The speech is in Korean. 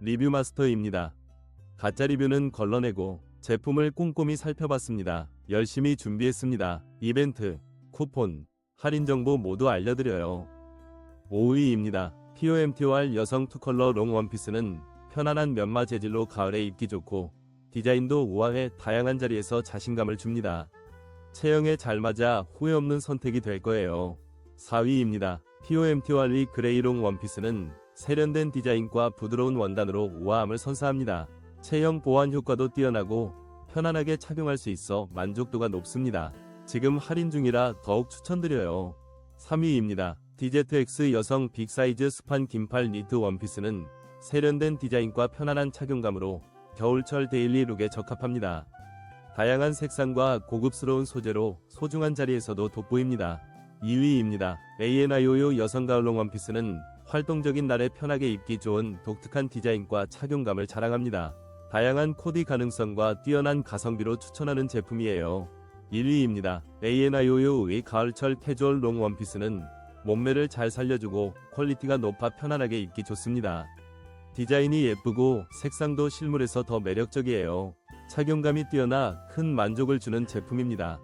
리뷰 마스터입니다. 가짜 리뷰는 걸러내고 제품을 꼼꼼히 살펴봤습니다. 열심히 준비했습니다. 이벤트, 쿠폰, 할인 정보 모두 알려드려요. 5위입니다. POMTOR 여성 투컬러 롱 원피스는 편안한 면마 재질로 가을에 입기 좋고 디자인도 우아해 다양한 자리에서 자신감을 줍니다. 체형에 잘 맞아 후회 없는 선택이 될 거예요. 4위입니다. POMTOR 그레이롱 원피스는 세련된 디자인과 부드러운 원단으로 우아함을 선사합니다. 체형 보완 효과도 뛰어나고 편안하게 착용할 수 있어 만족도가 높습니다. 지금 할인 중이라 더욱 추천드려요. 3위입니다. DZX 여성 빅사이즈 스판 긴팔 니트 원피스는 세련된 디자인과 편안한 착용감으로 겨울철 데일리 룩에 적합합니다. 다양한 색상과 고급스러운 소재로 소중한 자리에서도 돋보입니다. 2위입니다. ANIO요 여성 가을롱 원피스는 활동적인 날에 편하게 입기 좋은 독특한 디자인과 착용감을 자랑합니다. 다양한 코디 가능성과 뛰어난 가성비로 추천하는 제품이에요. 1위입니다. ANIO요의 가을철 캐주얼 롱 원피스는 몸매를 잘 살려주고 퀄리티가 높아 편안하게 입기 좋습니다. 디자인이 예쁘고 색상도 실물에서 더 매력적이에요. 착용감이 뛰어나 큰 만족을 주는 제품입니다.